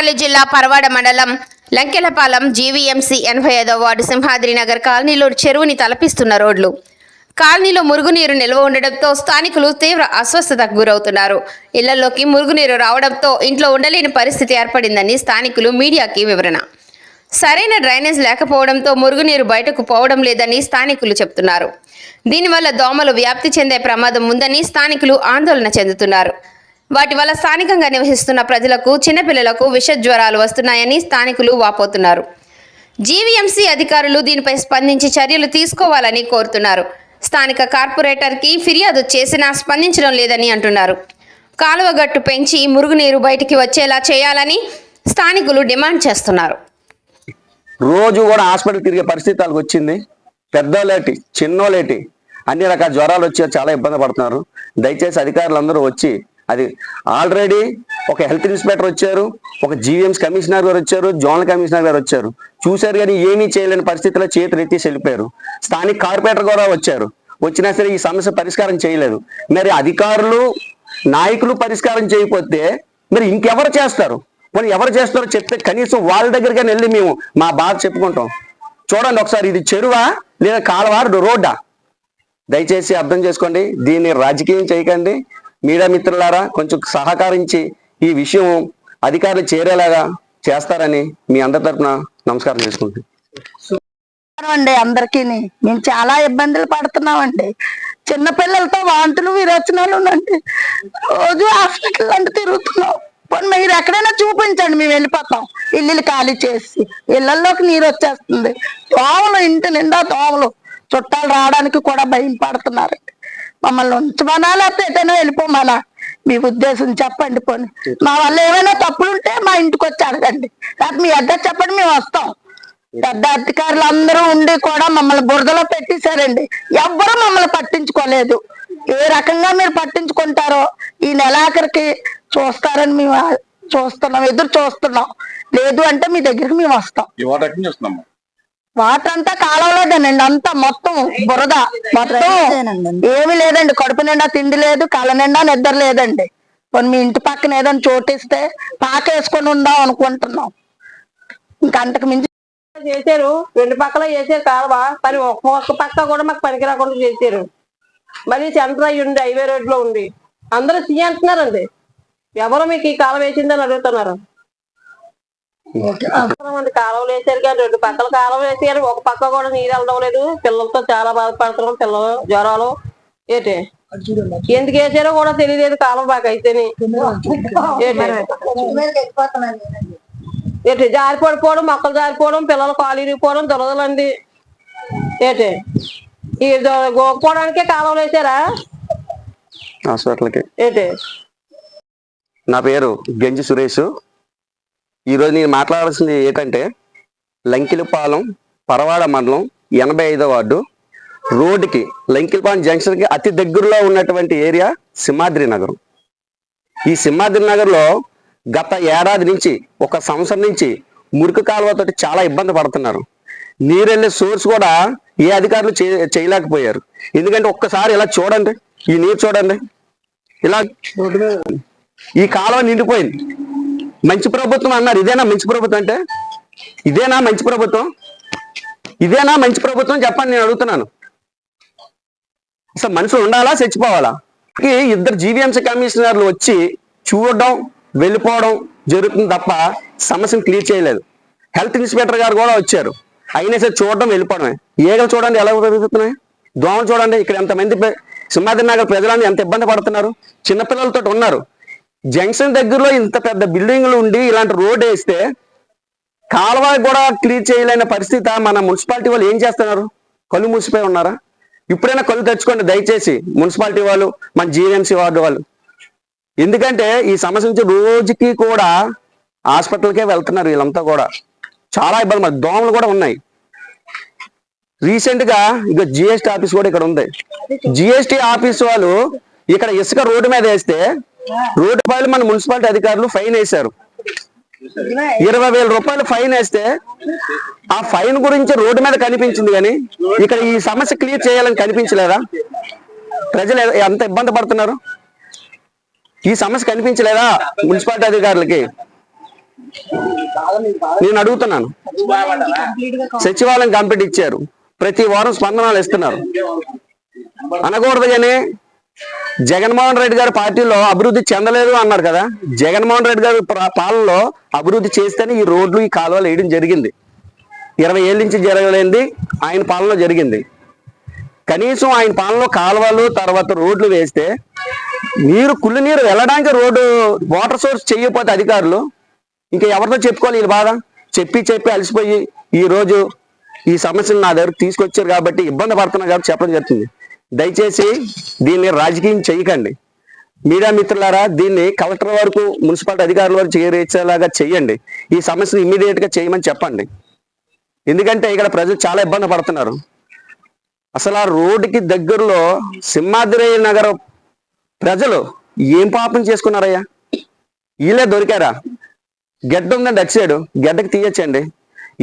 అనకాపల్లి జిల్లా పరవాడ మండలం లంకెలపాలెం జీవీఎంసీ ఎనభై ఐదో వార్డు సింహాద్రి నగర్ కాలనీలో చెరువుని తలపిస్తున్న రోడ్లు. కాలనీలో మురుగునీరు నిల్వ ఉండడంతో స్థానికులు తీవ్ర అస్వస్థతకు గురవుతున్నారు. ఇళ్ళలోకి మురుగునీరు రావడంతో ఇంట్లో ఉండలేని పరిస్థితి ఏర్పడిందని స్థానికులు మీడియాకి వివరణ. సరైన డ్రైనేజ్ లేకపోవడంతో మురుగునీరు బయటకు పోవడం లేదని స్థానికులు చెబుతున్నారు దీనివల్ల దోమలు వ్యాప్తి చెందే ప్రమాదం ఉందని స్థానికులు ఆందోళన చెందుతున్నారు. వాటి వల్ల స్థానికంగా నివసిస్తున్న ప్రజలకు చిన్నపిల్లలకు విష జ్వరాలు వస్తున్నాయని స్థానికులు వాపోతున్నారు. జీవీఎంసీ అధికారులు దీనిపై స్పందించి చర్యలు తీసుకోవాలని కోరుతున్నారు. స్థానిక కార్పొరేటర్కి ఫిర్యాదు చేసినా స్పందించడం లేదని అంటున్నారు. కాలువ గట్టు పెంచి మురుగునీరు బయటికి వచ్చేలా చేయాలని స్థానికులు డిమాండ్ చేస్తున్నారు. రోజు కూడా హాస్పిటల్ తిరిగే పరిస్థితి వచ్చింది. పెద్దోళ్ళేటి చిన్నోళ్ళేటి అన్ని రకాల జ్వరాలు వచ్చి చాలా ఇబ్బంది పడుతున్నారు. దయచేసి అధికారులు అందరూ వచ్చి అది ఆల్రెడీ ఒక హెల్త్ ఇన్స్పెక్టర్ వచ్చారు ఒక జీవీఎంస్ కమిషనర్ గారు వచ్చారు జోనల్ కమిషనర్ గారు వచ్చారు. చూశారు కానీ ఏమీ చేయలేని పరిస్థితిలో చేతులు ఎత్తేసి వెళ్ళిపోయారు. స్థానిక కార్పొరేటర్ కూడా వచ్చారు. వచ్చినా సరే ఈ సమస్య పరిష్కారం చేయలేదు. మరి అధికారులు నాయకులు పరిష్కారం చేయకపోతే మరి ఇంకెవరు చేస్తారు? మరి ఎవరు చేస్తారో చెప్తే కనీసం వాళ్ళ దగ్గరికి వెళ్ళి మేము మా బాధ చెప్పుకుంటాం. చూడండి ఒకసారి ఇది చెరువా లేదా కాలువ రోడ్డా? దయచేసి అర్థం చేసుకోండి. దీన్ని రాజకీయం చేయకండి. మీడియా మిత్రులారా కొంచెం సహకరించి ఈ విషయం అధికారులు చేరేలాగా చేస్తారని మీ అందరి తరఫున నమస్కారం చేసుకుంటున్నాను. అండి అందరికీ. మేము చాలా ఇబ్బందులు పడుతున్నామండి. చిన్నపిల్లలతో వాంతులు విరోచనాలు ఉండండి రోజు హాస్పిటల్ అంటే తిరుగుతున్నాం. పోనీ మీరు ఎక్కడైనా చూపించండి మేము వెళ్ళిపోతాం. ఇల్లు ఖాళీ చేసి ఇళ్ళలోకి నీరు వచ్చేస్తుంది. దోమలు ఇంటి నిండా దోమలు. చుట్టాలు రావడానికి కూడా భయం పడుతున్నారండి. మమ్మల్ని ఉంచమనా లేకపోతే ఎటైనా వెళ్ళిపోమనా మీ ఉద్దేశం చెప్పండి పోనీ. మా వల్ల ఏమైనా తప్పులు ఉంటే మా ఇంటికి వచ్చి అడగండి. లేకపోతే మీ అడ్రస్ చెప్పండి మేము వస్తాం. పెద్ద అధికారులు అందరూ ఉండి కూడా మమ్మల్ని బురదలో పెట్టేశారండి. ఎవ్వరూ మమ్మల్ని పట్టించుకోలేదు. ఏ రకంగా మీరు పట్టించుకుంటారో ఈ నెలాఖరికి చూస్తారని మేము చూస్తున్నాం ఎదురు చూస్తున్నాం. లేదు అంటే మీ దగ్గరికి మేము వస్తాం. చూస్తున్నాం. వాటర్ అంతా కాలంలోదేనండి అంతా మొత్తం బురద. మొత్తం ఏమీ లేదండి కడుపు నిండా తిండి లేదు కళ్ళ నిండా నిద్ర లేదండి. పోనీ మీ ఇంటి పక్కన ఏదైనా చోటిస్తే పాక వేసుకొని ఉందాం అనుకుంటున్నాం. ఇంకా అంతకు మించి చేశారు రెండు పక్కల చేశారు కాలువ మరి ఒక్క ఒక్క పక్క కూడా మాకు పనికి రాకుండా చేశారు. మరి సెంటర్ అయ్యి ఉంది హైవే రోడ్లో ఉంది అందరూ సీ అంటున్నారండి. ఎవరు మీకు ఈ కాలం వేసిందని అడుగుతున్నారు? మంది కాలువలు వేసారు కానీ రెండు పక్కల కాలువ వేసారు. ఒక పక్క కూడా నీరు వెళ్ళడం లేదు. పిల్లలతో చాలా బాధపడుతున్నాం పిల్లలు జ్వరాలు. ఏంటి? ఎందుకు వేసారో కూడా తెలియలేదు కాలువ బాగా అయితేని. ఏంటి? ఏంటి? జారి పడిపోవడం మొక్కలు జారిపోవడం పిల్లలు కాలు ఇరిగిపోవడం దురదలండి ఏంటి? ఈ గోకపోవడానికే కాలువలు వేసారా? హాస్పిటల్కి. ఏంటి? నా పేరు గంజి సురేష్. ఈరోజు నేను మాట్లాడాల్సింది ఏంటంటే లంకిలపాలెం పరవాడ మండలం ఎనభై ఐదో వార్డు. రోడ్డుకి లంకిలపాలెం జంక్షన్కి అతి దగ్గరలో ఉన్నటువంటి ఏరియా సింహాద్రి నగరం. ఈ సింహాద్రి నగర్లో గత ఏడాది నుంచి ఒక సంవత్సరం నుంచి మురికి కాలువతోటి చాలా ఇబ్బంది పడుతున్నారు. నీరు వెళ్ళే సోర్స్ కూడా ఏ అధికారులు చేయలేకపోయారు. ఎందుకంటే ఒక్కసారి ఇలా చూడండి ఈ నీరు చూడండి. ఇలా ఈ కాలువ నిండిపోయింది. మంచి ప్రభుత్వం అన్నారు. ఇదేనా మంచి ప్రభుత్వం అంటే? ఇదేనా మంచి ప్రభుత్వం? ఇదేనా మంచి ప్రభుత్వం చెప్పండి నేను అడుగుతున్నాను. అసలు మనుషులు ఉండాలా చచ్చిపోవాలా? ఇద్దరు జీవీఎంసీ కమిషనర్లు వచ్చి చూడడం వెళ్ళిపోవడం జరుగుతుంది తప్ప సమస్యను క్లియర్ చేయలేదు. హెల్త్ ఇన్స్పెక్టర్ గారు కూడా వచ్చారు. అయినా సరే చూడడం వెళ్ళిపోవడమే. ఏగలు చూడండి ఎలా పెరుగుతున్నాయి దోమలు చూడండి ఇక్కడ ఎంతమంది సింహాద్రి నగర్ ప్రజలందరూ ఎంత ఇబ్బంది పడుతున్నారు? చిన్నపిల్లలతో ఉన్నారు. జంక్షన్ దగ్గరలో ఇంత పెద్ద బిల్డింగ్లు ఉండి ఇలాంటి రోడ్ వేస్తే కాలువ కూడా క్లియర్ చేయలేని పరిస్థితి. మన మున్సిపాలిటీ వాళ్ళు ఏం చేస్తున్నారు? కళ్ళు మూసిపోయి ఉన్నారా? ఇప్పుడైనా కళ్ళు తెచ్చుకోండి దయచేసి మున్సిపాలిటీ వాళ్ళు మన జీఎంసీ వార్డు వాళ్ళు. ఎందుకంటే ఈ సమస్య నుంచి రోజుకి కూడా హాస్పిటల్కే వెళ్తున్నారు వీళ్ళంతా కూడా. చాలా ఇబ్బంది మరి దోమలు కూడా ఉన్నాయి. రీసెంట్గా ఇక జిఎస్టీ ఆఫీస్ కూడా ఇక్కడ ఉంది. జిఎస్టీ ఆఫీస్ వాళ్ళు ఇక్కడ ఇసుక రోడ్డు మీద వేస్తే రోడ్డు రూపాయలు మన మున్సిపాలిటీ అధికారులు ఫైన్ వేశారు. ఇరవై వేల రూపాయలు ఫైన్ వేస్తే ఆ ఫైన్ గురించి రోడ్డు మీద కనిపించింది కానీ ఇక్కడ ఈ సమస్య క్లియర్ చేయాలని కనిపించలేదా? ప్రజలు ఎంత ఇబ్బంది పడుతున్నారు? ఈ సమస్య కనిపించలేదా మున్సిపాలిటీ అధికారులకి? నేను అడుగుతున్నాను. సచివాలయం కంప్లీట్ ఇచ్చారు. ప్రతి వారం స్పందనాలు ఇస్తున్నారు. అనకూడదు కానీ జగన్మోహన్ రెడ్డి గారి పార్టీలో అభివృద్ధి చెందలేదు అన్నారు కదా. జగన్మోహన్ రెడ్డి గారి పాలనలో అభివృద్ధి చేస్తేనే ఈ రోడ్లు ఈ కాలువలు వేయడం జరిగింది. ఇరవై ఏళ్ళ నుంచి జరగలేంది ఆయన పాలనలో జరిగింది. కనీసం ఆయన పాలనలో కాలువలు తర్వాత రోడ్లు వేస్తే నీరు కుళ్ళు నీరు వెళ్ళడానికి రోడ్డు వాటర్ సోర్స్ చేయకపోతే అధికారులు ఇంకా ఎవరితో చెప్పుకోవాలి వీళ్ళ బాధ? చెప్పి చెప్పి అలసిపోయి ఈ రోజు ఈ సమస్యలు నా దగ్గర తీసుకొచ్చారు కాబట్టి ఇబ్బంది పడుతున్నారు కాబట్టి చెప్పడం జరుగుతుంది. దయచేసి దీన్ని రాజకీయం చేయకండి మీడియా మిత్రులారా దీన్ని కలెక్టర్ వరకు మున్సిపాలిటీ అధికారుల వరకు చేరేసేలాగా చేయండి ఈ సమస్యను ఇమ్మీడియట్గా చేయమని చెప్పండి. ఎందుకంటే ఇక్కడ ప్రజలు చాలా ఇబ్బంది పడుతున్నారు. అసలు ఆ రోడ్డుకి దగ్గరలో సింహాద్రి నగర ప్రజలు ఏం పాపం చేసుకున్నారయ్యా? వీళ్ళే దొరికారా? గడ్డ ఉందండి అటు సైడు. గడ్డకి తీయచ్చండి.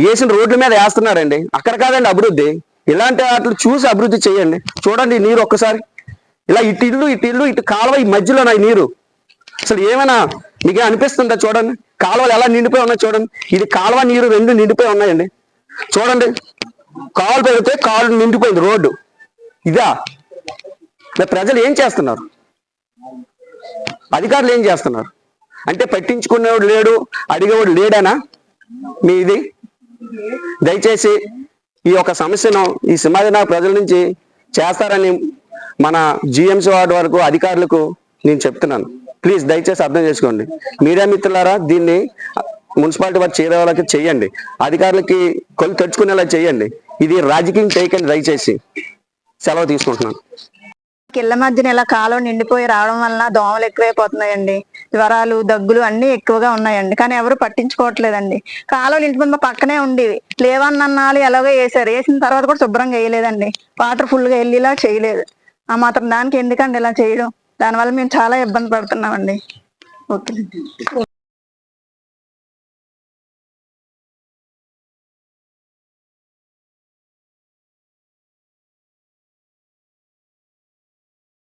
వేసిన రోడ్ల మీద వేస్తున్నారండి. అక్కడ కాదండి అభివృద్ధి. ఇలాంటి వాటిని చూసి అభివృద్ధి చేయండి. చూడండి నీరు ఒక్కసారి. ఇలా ఇటు ఇల్లు ఇటు ఇల్లు ఇటు కాలువ ఈ మధ్యలో నా నీరు. అసలు ఏమైనా మీకు అనిపిస్తుందా చూడండి? కాలువలు ఎలా నిండిపోయి ఉన్నాయి చూడండి. ఇది కాలువ నీరు రెండు నిండిపోయి ఉన్నాయండి. చూడండి. కాలు పెడితే కాలు నిండిపోయింది రోడ్డు. ఇదా? మరి ప్రజలు ఏం చేస్తున్నారు? అధికారులు ఏం చేస్తున్నారు? అంటే పట్టించుకునేవాడు లేడు అడిగేవాడు లేడనా? మీ ఇది దయచేసి ఈ యొక్క సమస్యను ఈ సింహాదినగర్ ప్రజల నుంచి చేస్తారని మన జిఎంసీ వార్డు వరకు అధికారులకు నేను చెప్తున్నాను. ప్లీజ్ దయచేసి అర్థం చేసుకోండి. మీడియా మిత్రులారా దీన్ని మున్సిపాలిటీ వారు చేరే వాళ్ళకి చేయండి. అధికారులకి కొలు తెచ్చుకునేలా చేయండి. ఇది రాజకీయం చేయకండి దయచేసి. సెలవు తీసుకుంటున్నాను. కిళ్ళ మధ్యన ఇలా కాలువ నిండిపోయి రావడం వలన దోమలు ఎక్కువైపోతున్నాయండి. జ్వరాలు దగ్గులు అన్ని ఎక్కువగా ఉన్నాయండి. కానీ ఎవరు పట్టించుకోవట్లేదండి. కాలువలు ఇంటి ముందు పక్కనే ఉండేవి. లేవన్నాళ్ళు ఎలాగో వేసారు వేసిన తర్వాత కూడా శుభ్రంగా వేయలేదండి. వాటర్ ఫుల్గా వెళ్ళేలా చేయలేదు. ఆ మాత్రం దానికి ఎందుకండి ఇలా చేయడం? దానివల్ల మేము చాలా ఇబ్బంది పడుతున్నామండి. ఓకే.